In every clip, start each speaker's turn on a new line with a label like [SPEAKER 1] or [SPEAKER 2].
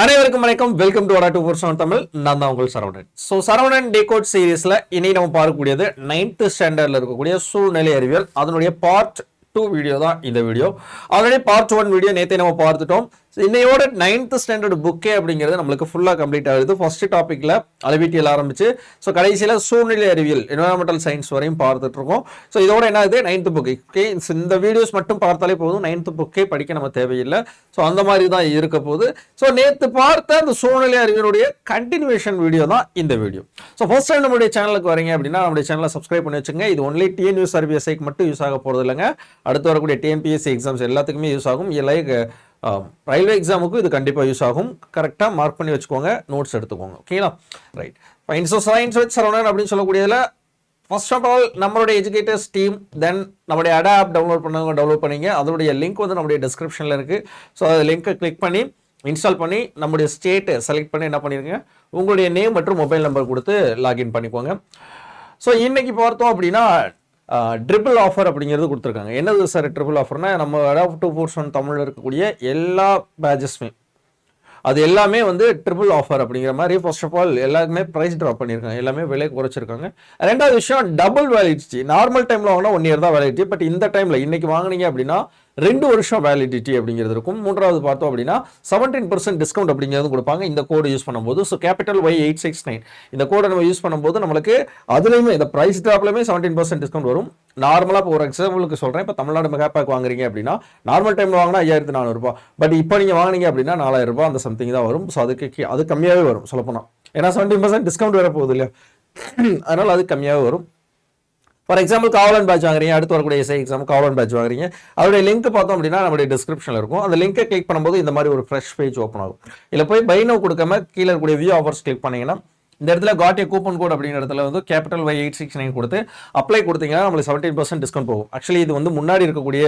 [SPEAKER 1] அனைவருக்கும் வணக்கம். Welcome to வரா டூ ஃபோர் செவன் தமிழ் நான் தான் உங்கள் சரவணன். ஸோ சரவணன் டேகோட் சீரீஸில் இனி நம்ம பார்க்கக்கூடியது நைன்த்து ஸ்டாண்டர்ட்ல இருக்கக்கூடிய சூழ்நிலை அறிவியல். அதனுடைய பார்ட் டூ வீடியோ தான் இந்த video already part one video நேற்றே நம்ம பார்த்துட்டோம். ஸோ இன்னையோட நைன்த் ஸ்டாண்டர்ட் புக்கே அப்படிங்கிறது நம்மளுக்கு ஃபுல்லாக கம்ப்ளீட் ஆகுது. ஃபர்ஸ்ட் டாப்பிக்கில் அளவீட்டியல் ஆரம்பிச்சு ஸோ கடைசியில் சூழ்நிலை அறிவியல் என்வரான்மெண்டல் சயின்ஸ் வரையும் பார்த்துட்டு இருக்கோம். ஸோ இதோட என்ன ஆகுது? நைன்த் புக் ஓகே இந்த வீடியோஸ் மட்டும் பார்த்தாலே போதும். நைன்த் புக்கே படிக்க நம்ம தேவையில்லை. ஸோ அந்த மாதிரி தான் இருக்க போகுது. ஸோ நேற்று பார்த்த அந்த சூழ்நிலை அறிவியலுடைய கண்டினியூஷன் வீடியோ தான் இந்த வீடியோ ஸோ ஃபர்ஸ்ட் டைம் நம்மளுடைய சேனலுக்கு வரீங்க அப்படின்னா நம்மளுடைய சேனலை சப்ஸ்கிரைப் பண்ணி வச்சுங்க இது ஒன்லி டிஎன்யூ சர்வீஸைக்கு மட்டும் யூஸ் ஆக போகிறது இல்லைங்க அடுத்து வரக்கூடிய டிஎன்பிஎஸ்சி எக்ஸாம்ஸ் எல்லாத்துக்குமே யூஸ் ஆகும். லைக் ரயில்வே எக்ஸாமுக்கும் இது கண்டிப்பாக யூஸ் ஆகும். கரெக்டாக மார்க் பண்ணி வச்சுக்கோங்க. நோட்ஸ் எடுத்துக்கோங்க. ஓகேங்களா right science of science with Saravanan அப்படின்னு சொல்லக்கூடியதில் ஃபர்ஸ்ட் ஆஃப் ஆல் நம்மளுடைய எஜுகேட்டர்ஸ் டீம் தென் நம்மளுடைய அட ஆப் டவுன்லோட் பண்ணவங்க டவுன்லோட் பண்ணிங்க. அதனுடைய லிங்க் வந்து நம்முடைய டிஸ்கிரிப்ஷனில் இருக்குது ஸோ அந்த லிங்க்கை கிளிக் பண்ணி இன்ஸ்டால் பண்ணி நம்முடைய ஸ்டேட்டை செலக்ட் பண்ணி என்ன பண்ணிடுங்க உங்களுடைய நேம் மற்றும் மொபைல் நம்பர் கொடுத்து லாகின் பண்ணிக்கோங்க. ஸோ இன்றைக்கி பார்த்தோம் அப்படின்னா ட்ரிபிள் ஆஃபர் அப்படிங்கிறது கொடுத்துருக்காங்க. என்னது சார் ட்ரிபிள் ஆஃபர்னா நம்ம அடாப் டூ ஃபோர் ஒன் தமிழில் இருக்கக்கூடிய எல்லா பேஜஸ்மே அது எல்லாமே வந்து ட்ரிபிள் ஆஃபர் அப்படிங்கிற மாதிரி ஃபர்ஸ்ட் ஆஃப் ஆல் எல்லாருமே ப்ரைஸ் ட்ராப் பண்ணியிருக்காங்க. எல்லாமே விலை குறைச்சிருக்காங்க. ரெண்டாவது விஷயம் டபுள் வேலிடிட்டி நார்மல் டைமில் வாங்கினா ஒன் இயர் தான் வேலிடிட்டி பட் இந்த டைமில் இன்றைக்கி வாங்குனீங்க அப்படின்னா ரெண்டு வருஷம் வேலிடிட்டி அப்படிங்கிறது இருக்கும். மூன்றாவது பார்த்தோம் அப்படின்னா செவன்டீன் பர்சன்ட் டிஸ்கவுண்ட் அப்படிங்கிறது கொடுப்பாங்க. இந்த கோடு யூஸ் பண்ணும்போது. So capital Y eight six nine இந்த கோடை நம்ம யூஸ் பண்ணும்போது நம்மளுக்கு அதுலேயுமே இந்த ப்ரைஸ் ட்ராப்லையுமே செவன்டீன் பர்சன்ட் டிஸ்கவுண்ட் வரும். நார்மலாக இப்போ ஒரு எக்ஸாம்பிளுக்கு சொல்கிறேன் இப்போ தமிழ்நாடு மெகா பேக் வாங்குறீங்க அப்படின்னா நார்மல் டைமில் வாங்கினா ஐயாயிரத்து நானூறுபா பட் இப்போ நீங்கள் வாங்குனீங்க அப்படின்னா நாலாயிரம் ரூபா அந்த சம்திங் தான் வரும். ஸோ அதுக்கு அது கம்மியாகவே வரும். சொல்லப்போனால் ஏன்னா செவன்டீன் பர்சன்ட் டிஸ்கவுண்ட் வர போகுது இல்லையா? அதனால் அது கம்மியாகவே வரும். ஃபார் எக்ஸாம்பிள் காவலன் பேட்ச் வாங்குறீங்க அடுத்து வரக்கூடிய எஸ்ஐ எக்ஸாம் காவலன் பேட்ச் வாங்குறீங்க. அதோடைய லிங்க் பார்த்தோம் அப்படின்னா நம்மளுடைய டிஸ்கிரிப்ஷனில் இருக்கும். அந்த லிங்கை கிளிக் பண்ணும்போது இந்த மாதிரி ஒரு ஃப்ரெஷ் பேஜ் ஓப்பன் ஆகும். இல்லை போய் பைனோ கொடுக்காம கீழே இருக்கக்கூடிய வியூ ஆஃபர்ஸ் கிளிக் பண்ணீங்கன்னா இந்த இடத்துல காட்டிய கூப்பன் கோட் அப்படிங்கிற இடத்துல வந்து capital Y eight six nine கொடுத்து அப்ளை கொடுத்தீங்கன்னா நம்மளுக்கு செவன்டீன் பர்சன்ட் டிஸ்கவுண்ட் போகும். ஆக்சுவலி இது வந்து முன்னாடி இருக்கக்கூடிய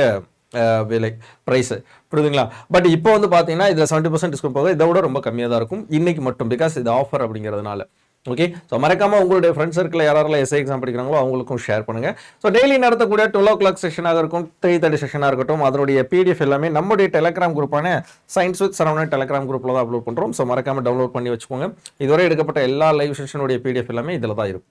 [SPEAKER 1] விலை ப்ரைஸ் புரியுதுங்களா? பட் இப்போ வந்து பார்த்தீங்கன்னா இதில் செவன்ட்டி பர்சன்ட் டிஸ்கவுண்ட் போக இதை விட ரொம்ப கம்மியாக தான் இருக்கும். இன்னைக்கு மட்டும். பிகாஸ் இது ஆஃபர் அப்படிங்கிறதுனால. ஓகே ஸோ மறக்காமல் உங்களுடைய ஃப்ரெண்ட் சர்க்கிள் யாரெல்லாம் எஸ்ஐ எக்ஸாம் படிக்கிறாங்களோ அவங்களுக்கும் ஷேர் பண்ணுங்கள் ஸோ டெய்லி நடத்தக்கூடிய டுவெல் ஓ கிளாக் செஷனாக இருக்கும். த்ரீ தேர்ட்டி செஷனாக இருக்கட்டும். அதனுடைய பிடிஎஃப் எல்லாமே நம்முடைய டெலகிராம் குரூப்பான சயின்ஸ் வித் சரவணன் டெலகிராம் குரூப்பில் தான் அப்லோட் பண்ணுறோம் ஸோ மறக்காம டவுன்லோட் பண்ணி வச்சுக்கோங்க. இதுவரை எடுக்கப்பட்ட எல்லா லைவ் செஷனுடைய பிடிஎஃப் எல்லாமே இதில் தான் இருக்கும்.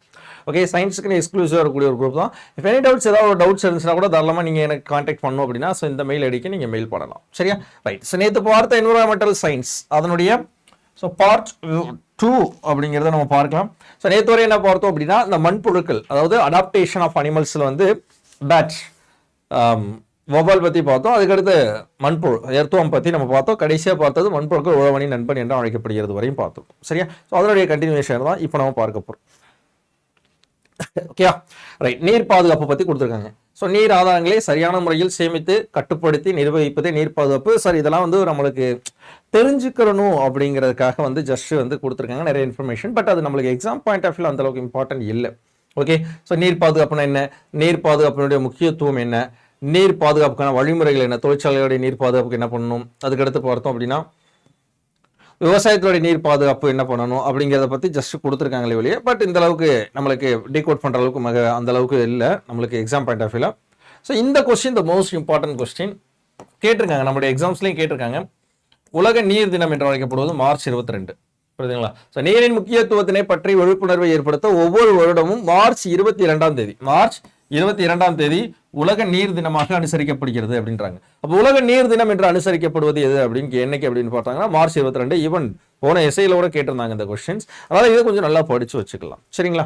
[SPEAKER 1] ஓகே சயின்ஸுக்கு எக்ஸ்க்ளூசிவாக இருக்கக்கூடிய ஒரு குரூப் தான். இப்போ எனி டவுட்ஸ் ஏதாவது ஒரு டவுட்ஸ் இருந்துச்சுன்னா கூட தாராளமாக நீங்கள் எனக்கு காண்டாக்ட் பண்ணணும் அப்படின்னா ஸோ இந்த மெயில் அடிக்க நீங்கள் மெயில் பண்ணலாம். சரியா? ரைட் ஸோ நேற்று பார்த்த என்விரான்மெண்டல் சயின்ஸ் அதனுடைய ஸோ பார்ட் டூ அப்படிங்கிறத நம்ம பார்க்கலாம். ஸோ நேற்று வரை என்ன பார்த்தோம் அப்படின்னா இந்த மண்புழுக்கள் அதாவது அடாப்டேஷன் ஆஃப் அனிமல்ஸில் வந்து பேட்ச் வௌவால் பற்றி பார்த்தோம். அதுக்கடுத்து மண்புழு எர்த்துவம் பற்றி நம்ம பார்த்தோம். கடைசியாக பார்த்தது மண்புழுக்கள் உழவனி நண்பன் என்று அழைக்கப்படுகிறது வரையும் பார்த்தோம். சரியா? ஸோ அதனுடைய கண்டினியூஷன் தான் இப்போ நம்ம பார்க்க போகிறோம் ஓகேயா ரைட் நீர் பாதுகாப்பு பற்றி கொடுத்துருக்காங்க. ஸோ நீர் ஆதாரங்களை சரியான முறையில் சேமித்து கட்டுப்படுத்தி நிர்வகிப்பதே நீர் பாதுகாப்பு. சார் இதெல்லாம் வந்து நம்மளுக்கு தெரிஞ்சுக்கிறணும் அப்படிங்கிறதுக்காக வந்து ஜஸ்ட் வந்து கொடுத்துருக்காங்க. நிறைய இன்ஃபர்மேஷன் பட் அது நம்மளுக்கு எக்ஸாம் பாயிண்ட் ஆஃப் வியூ அந்த அளவுக்கு இம்பார்ட்டன்ட் இல்லை. ஓகே ஸோ நீர் பாதுகாப்புனா என்ன? நீர் பாதுகாப்பினுடைய முக்கியத்துவம் என்ன? நீர் பாதுகாப்புக்கான வழிமுறைகள் என்ன? தொழிற்சாலைகளுடைய நீர் பாதுகாப்புக்கு என்ன பண்ணணும்? அதுக்கடுத்து பார்த்தோம் அப்படின்னா விவசாயத்தோடைய நீர் பாதுகாப்பு என்ன பண்ணணும்? அப்படிங்கிறத பற்றி ஜஸ்ட் கொடுத்துருக்காங்களே வெளியே பட் இந்த அளவுக்கு நம்மளுக்கு டீகோட் பண்ணுற அளவுக்கு மக அந்த அளவுக்கு இல்லை. நம்மளுக்கு எக்ஸாம் பாயிண்ட் ஆஃப் வியூவில் ஸோ இந்த question the most important question கேட்டிருக்காங்க. நம்மளுடைய எக்ஸாம்ஸ்லேயும் கேட்டிருக்காங்க. உலக நீர் தினம் என்று அழைக்கப்படுவது மார்ச் இருபத்தி ரெண்டு புரியுதுங்களா? ஸோ நீரின் முக்கியத்துவத்தினை பற்றி விழிப்புணர்வை ஏற்படுத்த ஒவ்வொரு வருடமும் மார்ச் இருபத்தி இரண்டாம் தேதி மார்ச் இருபத்தி இரண்டாம் தேதி உலக நீர் தினமாக அனுசரிக்கப்படுகிறது அப்படின்றாங்க. அப்போ உலக நீர் தினம் என்று அனுசரிக்கப்படுவது எது அப்படின்னு என்னைக்கு அப்படின்னு பார்த்தாங்கன்னா மார்ச் இருபத்தி ரெண்டு ஈவன் போன எஸ்ஐல கூட கேட்டிருந்தாங்க இந்த கொஸ்டின்ஸ் அதனால இதை கொஞ்சம் நல்லா படிச்சு வச்சுக்கலாம். சரிங்களா?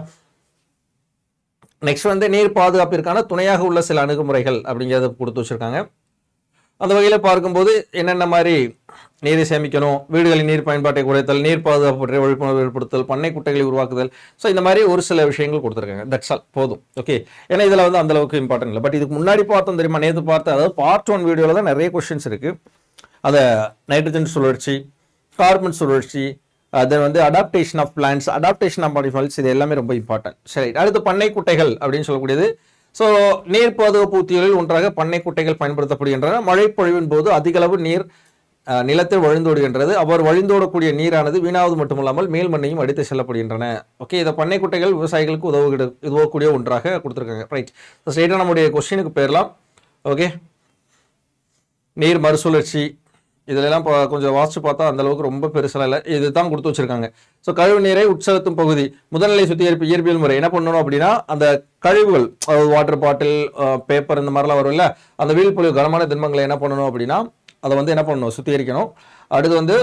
[SPEAKER 1] நெக்ஸ்ட் வந்து நீர் பாதுகாப்பிற்கான துணையாக உள்ள சில அணுகுமுறைகள் அப்படிங்கிறத கொடுத்து வச்சிருக்காங்க. அந்த வகையில் பார்க்கும்போது என்னென்ன மாதிரி நீரை சேமிக்கணும் வீடுகளின் நீர் பயன்பாட்டை குறைத்தல் நீர் பாதுகாப்பு பற்றிய விழிப்புணர்வு ஏற்படுத்தல் பண்ணை குட்டைகளை உருவாக்குதல். ஸோ இந்த மாதிரி ஒரு சில விஷயங்கள் கொடுத்துருக்காங்க. தட்ஸ் ஆல் போதும். ஓகே ஏன்னா இதில் வந்து அந்தளவுக்கு இம்பார்ட்டன்ட் இல்லை. பட் இதுக்கு முன்னாடி பார்த்தோம் தெரியுமா? நேற்று பார்த்து அதாவது பார்ட் ஒன் வீடியோவில் தான் நிறைய கொஷின்ஸ் இருக்குது அதை நைட்ரஜன் சுழற்சி கார்பன் சுழற்சி தென் வந்து adaptation of plants adaptation of மாடிஃபைல்ஸ் இது எல்லாமே ரொம்ப இம்பார்ட்டன்ட் சரி அடுத்து பண்ணை குட்டைகள் அப்படின்னு சொல்லக்கூடியது ஸோ நீர் பாதுகாப்பு உத்திகளில் ஒன்றாக பண்ணை குட்டைகள் பயன்படுத்தப்படுகின்றன. மழைப்பொழிவின் போது அதிகளவு நீர் நிலத்தில் வழிந்தோடுகின்றது அவர் வழிந்தோடக்கூடிய நீரானது வீணாவது மட்டுமல்லாமல் மேல் மண்ணையும் அடித்து செல்லப்படுகின்றன. ஓகே இதை பண்ணை குட்டைகள் விவசாயிகளுக்கு உதவுகிற உதவக்கூடிய ஒன்றாக கொடுத்துருக்காங்க. ரைட் ஸ்ட்ரெயிட்டாக நம்முடைய கொஸ்டினுக்கு போயிடலாம். ஓகே நீர் மறுசுழற்சி இதுல இப்போ கொஞ்சம் வாசிச்சு பார்த்தா அந்த அளவுக்கு ரொம்ப பெருசெல்லாம் இல்லை. இதுதான் கொடுத்து வச்சிருக்காங்க. ஸோ கழிவு நீரை உட்செலுத்தும் பகுதி முதல்நிலை சுத்திகரிப்பு இயற்பியல் முறை என்ன பண்ணணும் அப்படின்னா அந்த கழிவுகள் வாட்டர் பாட்டில் பேப்பர் இந்த மாதிரிலாம் வரும் இல்லை அந்த வீழ்பொழிவு கனமான திண்மங்களை என்ன பண்ணணும் அப்படின்னா அதை வந்து என்ன பண்ணணும்? சுத்திகரிக்கணும். அடுத்து வந்து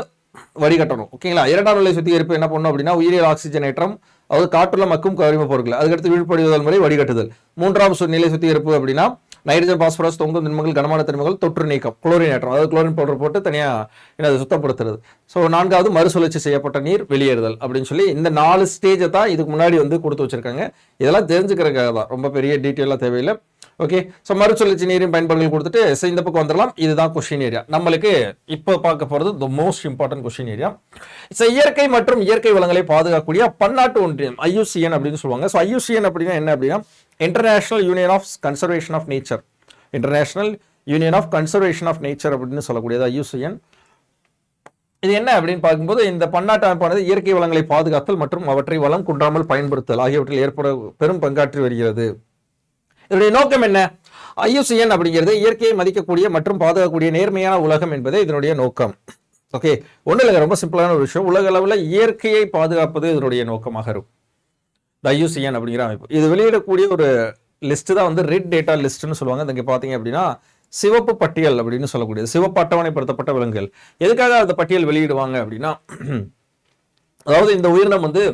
[SPEAKER 1] வடிகட்டணும். ஓகேங்களா இரண்டாம் நிலை சுத்திகரிப்பு என்ன பண்ணணும் அப்படின்னா உயிரியல் ஆக்சிஜனேற்றம் அதாவது காற்றுள்ள மக்கும் கரிம பொருட்கள் அதுக்கடுத்து வீழ்படிவுதல் முறை வடிகட்டுதல். மூன்றாம் சு- நிலை சுத்திகரிப்பு அப்படின்னா நைட்ரஜன் பாஸ்பரஸ் தொங்கும் திண்மங்கள் கனமான திண்மங்கள் தொற்று நீக்கம் குளோரின் ஏற்றம். அதாவது குளோரின் பவுடர் போட்டு தனியாக என்னது சுத்தப்படுத்துறது. ஸோ நான்காவது மறுசுழற்சி செய்யப்பட்ட நீர் வெளியேறுதல் அப்படின்னு சொல்லி இந்த நாலு ஸ்டேஜை தான் இதுக்கு முன்னாடி வந்து கொடுத்து வச்சிருக்காங்க. இதெல்லாம் தெரிஞ்சுக்கிறதுக்காக தான். ரொம்ப பெரிய டீட்டெயிலாக தேவையில்லை. ஓகே ஸோ மறுசுழற்சி நீரின் பயன்பாடுகள் கொடுத்துட்டு ஸோ இந்த பக்கம் வந்துடலாம். இதுதான் கொஷின் ஏரியா நம்மளுக்கு இப்போ பார்க்க போகிறது the most important question area so இயற்கை மற்றும் இயற்கை வளங்களை பாதுகாக்கக்கூடிய பன்னாட்டு ஒன்றியம் ஐயூசிஎன் அப்படின்னு சொல்லுவாங்க. ஸோ ஐயூசிஎன் அப்படின்னா என்ன அப்படின்னா international union of conservation of nature international union of conservation of nature அப்படின்னு சொல்லக்கூடியது ஐயூசிஎன் இது என்ன அப்படின்னு பார்க்கும்போது இந்த பன்னாட்டு அமைப்பானது இயற்கை வளங்களை பாதுகாத்தல் மற்றும் அவற்றை வளம் குன்றாமல் பயன்படுத்தல் ஆகியவற்றில் ஏற்பட பெரும் பங்காற்றி வருகிறது. இதனுடைய நோக்கம் என்ன? ஐயுசிஎன் அப்படிங்கிறது இயற்கையை மதிக்கக்கூடிய மற்றும் பாதுகாக்கக்கூடிய நேர்மையான உலகம் என்பது இதனுடைய நோக்கம். ஓகே ஒன்றும் இல்லைங்க ரொம்ப சிம்பிளான ஒரு விஷயம். உலக அளவில் இயற்கையை பாதுகாப்பது இதனுடைய நோக்கமாக இருக்கும். இந்த ஐயுசிஎன் அப்படிங்கிற அமைப்பு. இது வெளியிடக்கூடிய ஒரு லிஸ்ட்டு தான் வந்து ரெட் டேட்டா லிஸ்ட்னு சொல்லுவாங்க. இங்கே பார்த்தீங்க அப்படின்னா சிவப்பு பட்டியல் அப்படின்னு சொல்லக்கூடியது. சிவப்பு அட்டவணைப்படுத்தப்பட்ட விலங்குகள். எதுக்காக அந்த பட்டியல் வெளியிடுவாங்க அப்படின்னா அதாவது இந்த உயிரினம் வந்து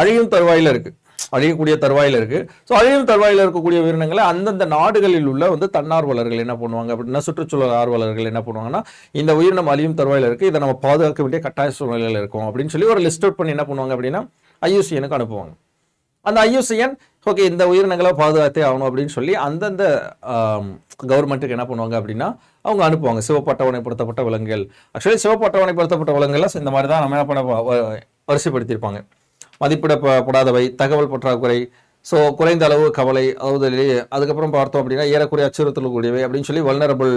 [SPEAKER 1] அழியும் தருவாயில இருக்குது அழியக்கூடிய தருவாயில இருக்குது ஸோ அழியும் தருவாயில இருக்கக்கூடிய உயிரினங்களை அந்தந்த நாடுகளில் உள்ள வந்து தன்னார்வலர்கள் என்ன பண்ணுவாங்க? அப்படின்னா சுற்றுச்சூழல் ஆர்வலர்கள் என்ன பண்ணுவாங்கன்னா இந்த உயிரினம் அழியும் தருவாயில இருக்குது இதை நம்ம பாதுகாக்க வேண்டிய கட்டாய சூழ்நிலையில் இருக்கும் அப்படின்னு சொல்லி ஒரு லிஸ்ட் அவுட் பண்ணி என்ன பண்ணுவாங்க அப்படின்னா ஐயூசிஎனுக்கு அனுப்புவாங்க. அந்த ஐயூசிஎன் ஓகே இந்த உயிரினங்களை பாதுகாத்தே ஆகணும் அப்படின்னு சொல்லி அந்தந்த கவர்மெண்ட்டுக்கு என்ன பண்ணுவாங்க அப்படின்னா அவங்க அனுப்புவாங்க. சிவப்பு அட்டவணைப்படுத்தப்பட்ட விலங்குகள். ஆக்சுவலி சிவப்பு அட்டவணைப்படுத்தப்பட்ட விலங்குகள் இந்த மாதிரி தான் நம்ம என்ன பண்ண வரிசைப்படுத்தியிருப்பாங்க. மதிப்பிடப்படாதவை தகவல் பற்றாக்குறை. ஸோ குறைந்த அளவு கவலை அதாவது அதுக்கப்புறம் பார்த்தோம் அப்படின்னா ஏறக்குறைய அச்சுறுத்தல் கூடியவை அப்படின்னு சொல்லி வல்னரபிள்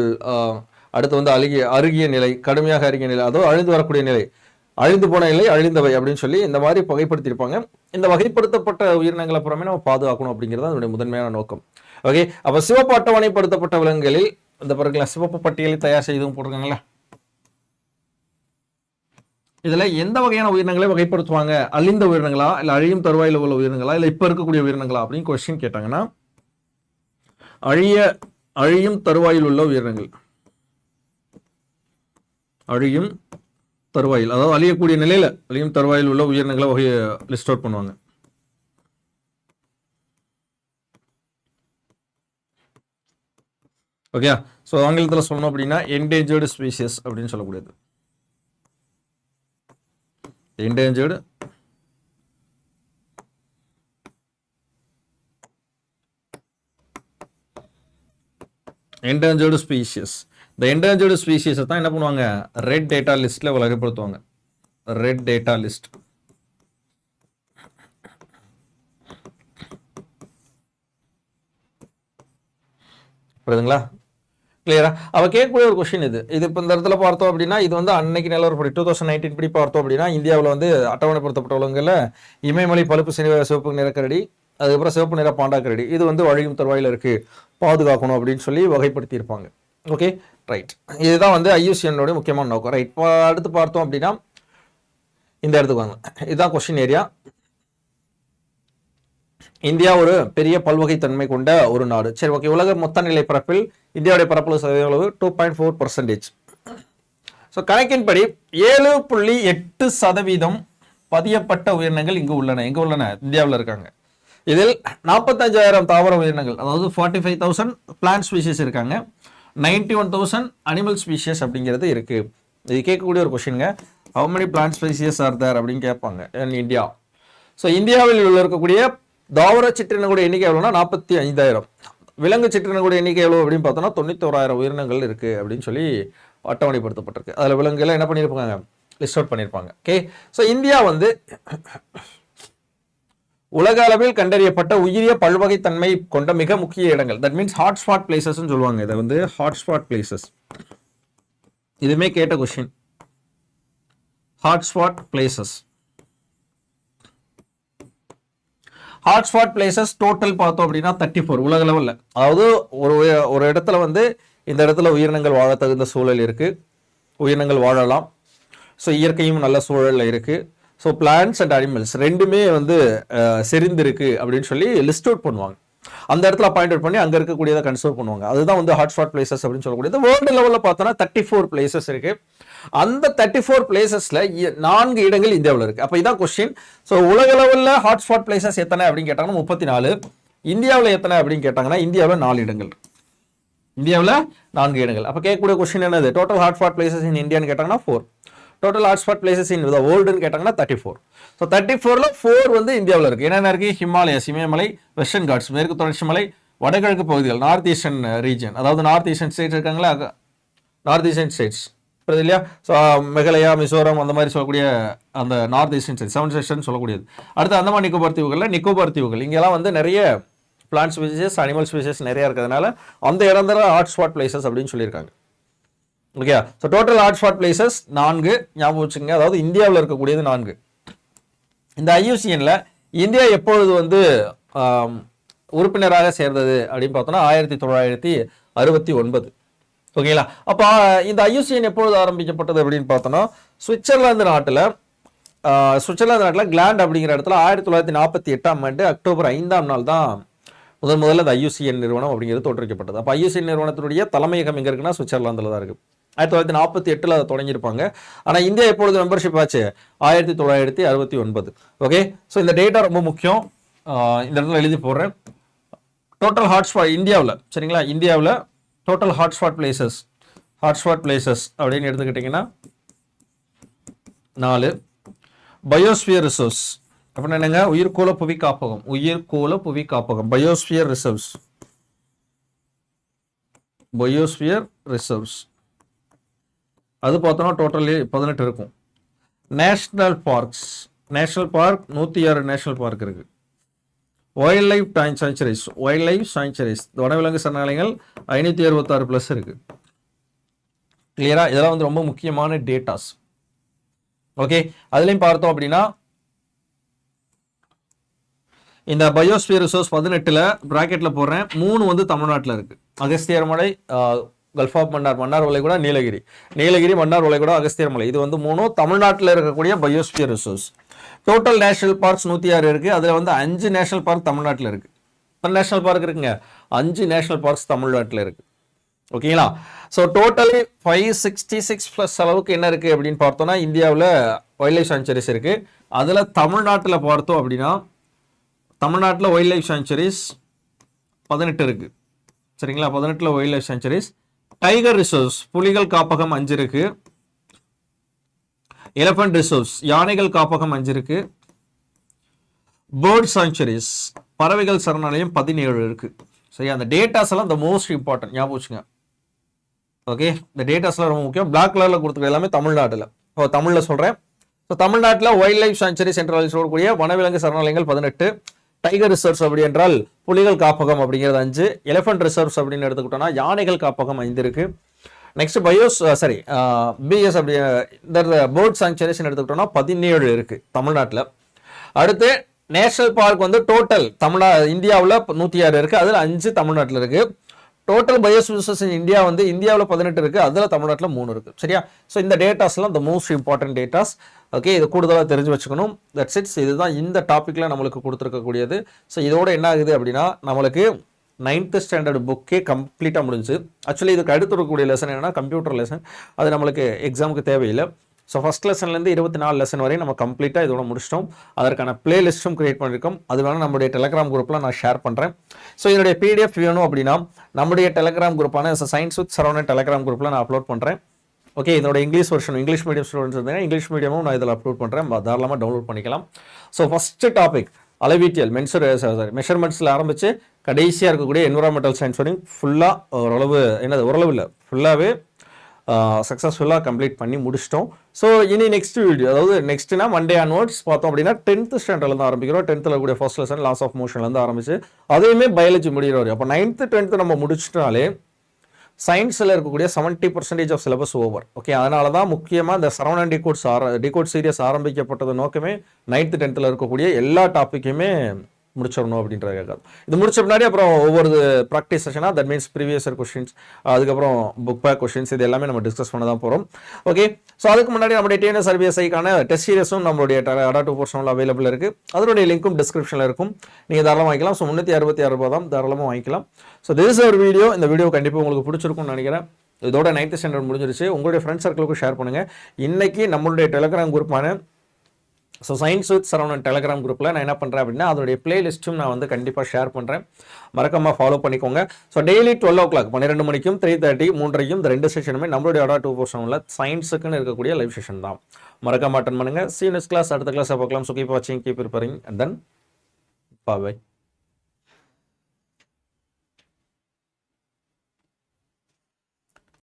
[SPEAKER 1] அடுத்து வந்து அழுகிய அருகிய நிலை கடுமையாக அருகிய நிலை அதோ அழிந்து வரக்கூடிய நிலை. அழிந்து போன நிலை அழிந்தவை அப்படின்னு சொல்லி இந்த மாதிரி வகைப்படுத்தியிருப்பாங்க இந்த வகைப்படுத்தப்பட்ட உயிரினங்களை அப்புறமே நம்ம பாதுகாக்கணும் அப்படிங்கிறது அதனுடைய முதன்மையான நோக்கம். ஓகே அப்போ சிவப்பு அட்டவணைப்படுத்தப்பட்ட விலங்குகளில் இந்த பிறகு சிவப்பு பட்டியலை தயார் செய்தும் போட்டிருக்காங்களா இதில் எந்த வகையான உயிரினங்களை வகைப்படுத்துவாங்க? அழிந்த உயிரினங்களா? இல்லை அழியும் தருவாயில உள்ள உயிரினங்களா? இல்லை இப்போ இருக்கக்கூடிய உயிரினங்களா? அப்படின்னு கொஸ்டின் கேட்டாங்கன்னா அழிய அழியும் தருவாயில் உள்ள உயிரினங்கள். அழியும் தருவாயில் அதாவது அழியக்கூடிய நிலையில் அழியும் தருவாயில் உள்ள உயிரினங்களை வகை லிஸ்ட் அவுட் பண்ணுவாங்க. ஓகே ஸோ ஆங்கிலத்தில் சொல்லணும் அப்படின்னா என்டேஞ்சர்டு ஸ்பீசியஸ் அப்படின்னு சொல்லக்கூடியது. Endangered endangered ஸ்பீஷியஸ் இந்த endangered species தான் என்ன பண்ணுவாங்க? ரெட் டேட்டா லிஸ்ட்ல வகைப்படுத்துவாங்க ரெட் டேட்டா லிஸ்ட் புரியுதுங்களா? கிளியரா அவள் கேட்கக்கூடிய ஒரு கொஷின் இது. இது இப்போ இந்த இடத்துல பார்த்தோம் அப்படின்னா இது வந்து அன்னைக்கு நிலவரப்படி டூ தௌசண்ட் நைன்டீன் படி பார்த்தோம் அப்படின்னா இந்தியாவில் வந்து அட்டவணைப்படுத்தப்பட்ட இமயமலை பழுப்பு சிவ சிவப்பு நிறக்கரடி அதுக்கப்புறம் சிவப்பு நிற பாண்டாக்கரடி இது வந்து வழியும் தருவாயில் இருக்குது பாதுகாக்கணும் அப்படின்னு சொல்லி வகைப்படுத்தியிருப்பாங்க. ஓகே ரைட் இதுதான் வந்து ஐயூசிஎன்னோட முக்கியமான நோக்கம். ரைட் இப்போ அடுத்து பார்த்தோம் அப்படின்னா இந்த இடத்துக்கு வாங்க. இதுதான் கொஷின் ஏரியா இந்தியா ஒரு பெரிய பல்வகைத்தன்மை கொண்ட ஒரு நாடு. சரி ஓகே. உலக மொத்த நிலை பரப்பில் இந்தியாவுடைய பரப்பளவு சதவீத அளவு two point four percentage so கணக்கின்படி ஏழு புள்ளி எட்டு சதவீதம் பதியப்பட்ட உயிரினங்கள் இங்கு உள்ளன. எங்க உள்ளன? இந்தியாவில் இருக்காங்க. இதில் நாற்பத்தஞ்சாயிரம் தாவர உயிரினங்கள் அதாவது forty five thousand plant species இருக்காங்க. Ninety one thousand animal species அப்படிங்கிறது இருக்குது இது கேட்கக்கூடிய ஒரு கொஷினுங்க how many plant species are there அப்படின்னு கேட்பாங்க. இன் இந்தியா ஸோ இந்தியாவில் உள்ள இருக்கக்கூடிய தாவர சிற்றினங்களுடைய எண்ணிக்கை எவ்வளோனா நாற்பத்தி ஐந்தாயிரம். விலங்கு சிற்றினங்களுடைய எண்ணிக்கை எவ்வளோ அப்படின்னு பார்த்தோன்னா தொண்ணூத்தோராயிரம் உயிரினங்கள் இருக்குது அப்படின்னு சொல்லி அட்டவணைப்படுத்தப்பட்டிருக்கு. அதில் விலங்குகளை என்ன பண்ணியிருப்பாங்க? லிஸ்ட் அவுட் பண்ணியிருப்பாங்க. ஓகே ஸோ இந்தியா வந்து உலக அளவில் கண்டறியப்பட்ட உயிரிய பல்வகைத்தன்மை கொண்ட மிக முக்கிய இடங்கள். தட் மீன்ஸ் ஹாட்ஸ்பாட் பிளேசஸ்ன்னு சொல்லுவாங்க. இதை வந்து ஹாட்ஸ்பாட் பிளேசஸ் இதுவுமே கேட்ட question hotspot places hotspot places total பார்த்தோம் அப்படின்னா தேர்ட்டி ஃபோர் உலக லெவலில் அதாவது ஒரு ஒரு இடத்துல வந்து இந்த இடத்துல உயிரினங்கள் வாழ தகுந்த சூழல் இருக்குது உயிரினங்கள் வாழலாம். ஸோ இயற்கையும் நல்ல சூழலில் இருக்குது ஸோ பிளான்ஸ் அண்ட் அனிமல்ஸ் ரெண்டுமே வந்து செறிந்திருக்கு அப்படின்னு சொல்லி லிஸ்ட் அவுட் பண்ணுவாங்க. அந்த இடத்துல அப்பாயிண்ட் அவுட் பண்ணி அங்கே இருக்கக்கூடியதை கன்சர்வ் பண்ணுவாங்க. அதுதான் வந்து ஹாட்ஸ்பாட் பிளேசஸ் அப்படின்னு சொல்லக்கூடியது வேர்ல்டு லெவலில் பார்த்தோன்னா தேர்ட்டி ஃபோர் பிளேசஸ் இருக்கு. அந்த தேர்ட்டி ஃபோர் பிளேசஸில் நான்கு இடங்கள் இந்தியாவில் இருக்கு. அப்போ இதான் கொஸ்டின் ஸோ உலக லெவலில் ஹாட்ஸ்பாட் பிளேசஸ் எத்தனை அப்படின்னு கேட்டாங்கன்னா முப்பத்தி நாலு. இந்தியாவில் எத்தனை அப்படின்னு கேட்டாங்கன்னா இந்தியாவில் நாலு இடங்கள். இந்தியாவில் நான்கு இடங்கள். அப்போ கேட்கக்கூடிய கொஸ்டின் என்னது? டோட்டல் ஹாட்ஸ்பாட் பிளேசஸ் இன் இந்தியான்னு கேட்டாங்கன்னா four total hotspot places in the வேர்ல்டுன்னு கேட்டாங்கன்னா தேர்ட்டி ஃபோர் ஸோ தேர்ட்டி ஃபோரில் ஃபோர் வந்து இந்தியாவில் இருக்குது என்னென்ன இருக்குது ஹிமாலயஸ் இமயமலை வெஸ்டர்ன் காட்ஸ் மேற்கு தொடர்ச்சி மலை வடகிழக்கு பகுதிகள் நார்த் ஈஸ்டர்ன் ரீஜன் அதாவது நார்த் ஈஸ்டர்ன் ஸ்டேட் இருக்காங்களா நார்த் ஈஸ்டர்ன் ஸ்டேட்ஸ் புரியுது இல்லையா? ஸோ மெகலயா மிசோரம் அந்த மாதிரி சொல்லக்கூடிய அந்த நார்த் ஈஸ்டர்ன் ஸ்டேட் செவன் செஷன் சொல்லக்கூடியது. அடுத்து அந்தமான் நிக்கோபார் தீவுகளில் நிக்கோபார் தீவுகள். இங்கெல்லாம் வந்து நிறைய பிளான்ட் ஸ்பீசிஸ் அனிமல் ஸ்பீசிஸ் நிறையா இருக்கிறதுனால அந்த இடம் தான் ஹாட்ஸ்பாட் பிளேசஸ் அப்படின்னு சொல்லியிருக்காங்க. Okay so total hotspot places நான்கு. ஞாபகம் வச்சுங்க அதாவது இந்தியாவில் இருக்கக்கூடியது நான்கு. இந்த ஐயூசிஎன்ல இந்தியா எப்பொழுது வந்து உறுப்பினராக சேர்ந்தது அப்படின்னு பார்த்தோம்னா ஆயிரத்தி தொள்ளாயிரத்தி அறுபத்தி ஒன்பது. ஓகேங்களா அப்போ இந்த ஐயூசிஎன் எப்பொழுது ஆரம்பிக்கப்பட்டது அப்படின்னு பார்த்தோன்னா சுவிட்சர்லாந்து நாட்டில் சுவிட்சர்லாந்து நாட்டில் கிளாண்ட் அப்படிங்கிற இடத்துல ஆயிரத்தி தொள்ளாயிரத்தி நாற்பத்தி எட்டாம் ஆண்டு அக்டோபர் ஐந்தாம் நாள் தான் முதன் முதல்ல இந்த ஐயூசிஎன் நிறுவனம் அப்படிங்கிறது தோற்றுவிக்கப்பட்டது. அப்போ ஐயூசிஎன் நிறுவனத்தினுடைய தலைமையகம் எங்கே இருக்குன்னா சுவிட்சர்லாந்தில் தான் இருக்குது ஆயிரத்தி தொள்ளாயிரத்தி நாற்பத்தி எட்டில் அதை தொடங்கியிருப்பாங்க. ஆனால் இந்தியா எப்பொழுது மெம்பர்ஷிப் ஆச்சு? ஆயிரத்தி தொள்ளாயிரத்தி அறுபத்தி ஒன்பது. ஓகே ஸோ இந்த டேட்டா ரொம்ப முக்கியம். இந்த இடத்துல எழுதி போடுறேன். டோட்டல் ஹாட்ஸ்பாட் இந்தியாவில் சரிங்களா? இந்தியாவில் total hotspot places hotspot places அப்படின்னு எடுத்துக்கிட்டிங்கன்னா நாலு. பயோஸ்பியர் ரிசர்வ்ஸ் அப்படின்னா என்னங்க? உயிர்கோள புவி காப்பகம். உயிர்கோள புவி காப்பகம். பயோஸ்பியர் ரிசர்வ்ஸ் பயோஸ்பியர் ரிசர்வ்ஸ் அது பார்த்தோன்னா டோட்டலி பதினெட்டு இருக்கும். நேஷ்னல் பார்க்ஸ் நேஷ்னல் பார்க் நூற்றி ஆறு நேஷ்னல் பார்க் இருக்குது wildlife time sanctuaries wildlife sanctuaries வனவிலங்கு சரணாலயங்கள் ஐநூற்றி அறுபத்தாறு ப்ளஸ் இருக்கு கிளியராக இதெல்லாம் வந்து ரொம்ப முக்கியமான டேட்டாஸ் ஓகே அதுலேயும் பார்த்தோம் அப்படின்னா இந்த பயோஸ்பியர் ரிசோர்ஸ் பதினெட்டில் ப்ராக்கெட்டில் போடுறேன். மூணு வந்து தமிழ்நாட்டில் இருக்குது அகஸ்தியர் மலை கல்ஃப் ஆஃப் மன்னார் மன்னார் வளைகுடா நீலகிரி. நீலகிரி மன்னார் வளைகுடா அகஸ்தியர் மலை. இது வந்து மூணும் தமிழ்நாட்டில் இருக்கக்கூடிய biosphere resource total national parks நூற்றி ஆறு இருக்குது அதில் வந்து அஞ்சு நேஷனல் பார்க் தமிழ்நாட்டில் இருக்குது எத்தனை நேஷனல் பார்க் இருக்குங்க? அஞ்சு நேஷனல் பார்க்ஸ் தமிழ்நாட்டில் இருக்குது ஓகேங்களா so totally five sixty six plus அளவுக்கு என்ன இருக்குது அப்படின்னு பார்த்தோம்னா இந்தியாவில் ஒயில்ட் லைஃப் சாங்சுரிஸ் இருக்குது அதில் தமிழ்நாட்டில் பார்த்தோம் அப்படின்னா தமிழ்நாட்டில் ஒயில்ட் லைஃப் சாங்சுரிஸ் பதினெட்டு இருக்குது சரிங்களா? பதினெட்டில் wildlife sanctuaries tiger reserves புலிகள் காப்பகம் அஞ்சு இருக்குது எலிஃபண்ட் ரிசர்வ்ஸ் யானைகள் காப்பகம் அஞ்சு இருக்கு பேர்ட் சாங்சுரிஸ் பறவைகள் சரணாலயம் பதினேழு இருக்கு. சரி அந்த டேட்டாஸ் எல்லாம் த மோஸ்ட் இம்பார்ட்டன்ட் ஞாபகம் வச்சுங்க. ஓகே இந்த டேட்டாஸ்லாம் ரொம்ப முக்கியம். பிளாக் கலரில் கொடுத்துருக்க எல்லாமே தமிழ்நாட்டில். ஓ தமிழில் சொல்கிறேன் ஸோ தமிழ்நாட்டில் வைல்ட் லைஃப் சாங்சுரி சென்ட்ரல் சொல்லக்கூடிய வனவிலங்கு சரணாலயங்கள் பதினெட்டு. டைகர் ரிசர்வ்ஸ் அப்படி என்றால் புலிகள் காப்பகம் அப்படிங்கிறது அஞ்சு எலிஃபண்ட் ரிசர்வ்ஸ் அப்படின்னு எடுத்துக்கிட்டோம்னா யானைகள் காப்பகம் ஐந்து இருக்குது நெக்ஸ்ட் பயோஸ் சாரி பிஎஸ் அப்படி இந்த பேர்ட் சாங்சுரேஷன் எடுத்துக்கிட்டோம்னா பதினேழு இருக்குது தமிழ்நாட்டில். அடுத்து நேஷனல் பார்க் வந்து டோட்டல் தமிழ்நா இந்தியாவில் நூற்றி ஆறு இருக்குது அதில் அஞ்சு தமிழ்நாட்டில் இருக்குது டோட்டல் பயோஸ்பிசிஸ் இந்தியா வந்து இந்தியாவில் பதினெட்டு இருக்குது அதில் தமிழ்நாட்டில் மூணு இருக்குது சரியா? ஸோ இந்த டேட்டாஸ்லாம் the most important datas okay இது கூடுதலாக தெரிஞ்சு வச்சுக்கணும். தட்ஸ் இட்ஸ் இதுதான் இந்த டாப்பிக்கில் நம்மளுக்கு கொடுத்துருக்கக்கூடியது. ஸோ இதோட என்ன ஆகுது அப்படின்னா நம்மளுக்கு நைன்த்து ஸ்டாண்டர்ட் புக்கே கம்ப்ளீட்டாக முடிஞ்சு. ஆக்சுவலி இதுக்கு அடுத்து இருக்கக்கூடிய லெசன் என்னென்னா கம்ப்யூட்டர் லெசன் அது நம்மளுக்கு எக்ஸாமுக்கு தேவையில்லை. ஸோ ஃபஸ்ட் லெசன்லேருந்து இருபத்தி நாலு லெசன் வரையும் நம்ம கம்ப்ளீட்டாக இதோட முடிச்சிட்டோம். அதற்கான பிளேலிஸ்ட்டும் கிரியேட் பண்ணியிருக்கோம். அது வேணால் நம்முடைய டெலகிராம் குரூப்பில் நான் ஷேர் பண்ணுறேன் ஸோ இதனுடைய பிடிஎஃப் வேணும் அப்படின்னா நம்முடைய டெலகிராம் குரூப்பான சயின்ஸ் வித் சரௌண்ட் டெலகிராம் குரூப்பில் நான் அப்லோட் பண்ணுறேன் ஓகே இதோட English version English medium students இருந்தீங்கன்னா இங்கிலீஷ் மீடியமும் நான் இதில் அப்லோட் பண்ணுறேன் தாராளமாக டவுன்லோட் பண்ணிக்கலாம். ஸோ ஃபஸ்ட்டு டாபிக் அளவீட்டியல் மென்சர் சாரி மெஷர்மெண்ட்ஸில் ஆரம்பித்து கடைசியாக இருக்கக்கூடிய என்விரான்மெண்டல் சயின்ஸ் வரையும் ஃபுல்லாக ஓரளவு என்னது ஓரளவு இல்லை ஃபுல்லாகவே சக்ஸஸ்ஃபுல்லாக கம்ப்ளீட் பண்ணி முடிச்சிட்டோம். ஸோ இனி நெக்ஸ்ட் வீடியோ அதாவது நெக்ஸ்ட்னா மண்டே ஆன்வர்ட்ஸ் பார்த்தோம் அப்படின்னா டென்த் ஸ்டாண்டர்ட்லேருந்து ஆரம்பிக்கிறோம். டென்த்தில் கூடிய ஃபர்ஸ்ட் லெசன் லாஸ் ஆஃப் மோஷன்லேருந்து ஆரம்பிச்சு அதையுமே பயாலஜி முடிகிற வரையும் அப்போ நைன்த்து டென்த்து நம்ம முடிச்சிட்டாலே சயின்ஸில் இருக்கக்கூடிய seventy percentage of syllabus over okay அதனால தான் முக்கியமாக இந்த சரவணன் டிகோட்ஸ் ஆர டிகோட் சீரியஸ் ஆரம்பிக்கப்பட்டது நோக்கமே நைன்த்து டென்த்தில் இருக்கக்கூடிய எல்லா டாப்பிக்குமே முடிச்சிடணும் அப்படின்றது கேட்காது. இது முடிச்ச பின்னாடி அப்புறம் ஒவ்வொரு practice செஷனாக that means previous year questions அதுக்கப்புறம் புக் பேக் கொஷின்ஸ் இது எல்லாமே நம்ம டிஸ்கஸ் பண்ண தான் போகிறோம் ஓகே ஸோ அதுக்கு முன்னாடி நம்மளுடைய டிஎன்எஸ் சர்வீஸைக்கான டெஸ்ட் சீரியஸும் நம்மளுடைய அடா டூ போர்ஷனில் அவைலபிள் இருக்குது அதனுடைய லிங்க்கும் டிஸ்கிரிப்ஷனில் இருக்கும். நீங்கள் தாராளமாக வாங்கிக்கலாம். ஸோ முந்நூற்றி அறுபத்தி ஆறு ரூபா தான் தாராளமாக வாங்கிக்கலாம். ஸோ திஸ் ஒரு வீடியோ இந்த வீடியோ கண்டிப்பாக உங்களுக்கு பிடிச்சிருக்கும்னு நினைக்கிறேன். இதோட நைன்த் ஸ்டாண்டர்ட் முடிஞ்சிருச்சு. உங்களுடைய ஃப்ரெண்ட்ஸ் சர்க்கிளுக்கும் ஷேர் பண்ணுங்கள் இன்னைக்கு நம்மளுடைய Telegram குரூப்பான so science with Saravanan Telegram குரூப்பில் நான் என்ன பண்ணுறேன் அப்படின்னா அதோடைய பிளேலிஸ்ட்டும் நான் வந்து கண்டிப்பாக ஷேர் பண்ணுறேன் மறக்காமல் ஃபாலோ பண்ணிக்கோங்க. So daily twelve o'clock பன்னிரெண்டு மணிக்கும் த்ரீ தேர்ட்டி மூன்றரைக்கும் இந்த ரெண்டு செஷனுமே நம்மளுடைய அடா டூ போர்ஷனில் சயின்ஸுக்குன்னு இருக்கக்கூடிய லைவ் செஷன் தான். மறக்காம அட்டன் பண்ணுங்கள் சீனியர்ஸ் கிளாஸ் அடுத்த கிளாஸை பார்க்கலாம். ஸோ கீப் வாட்சிங் keep preparing and then bye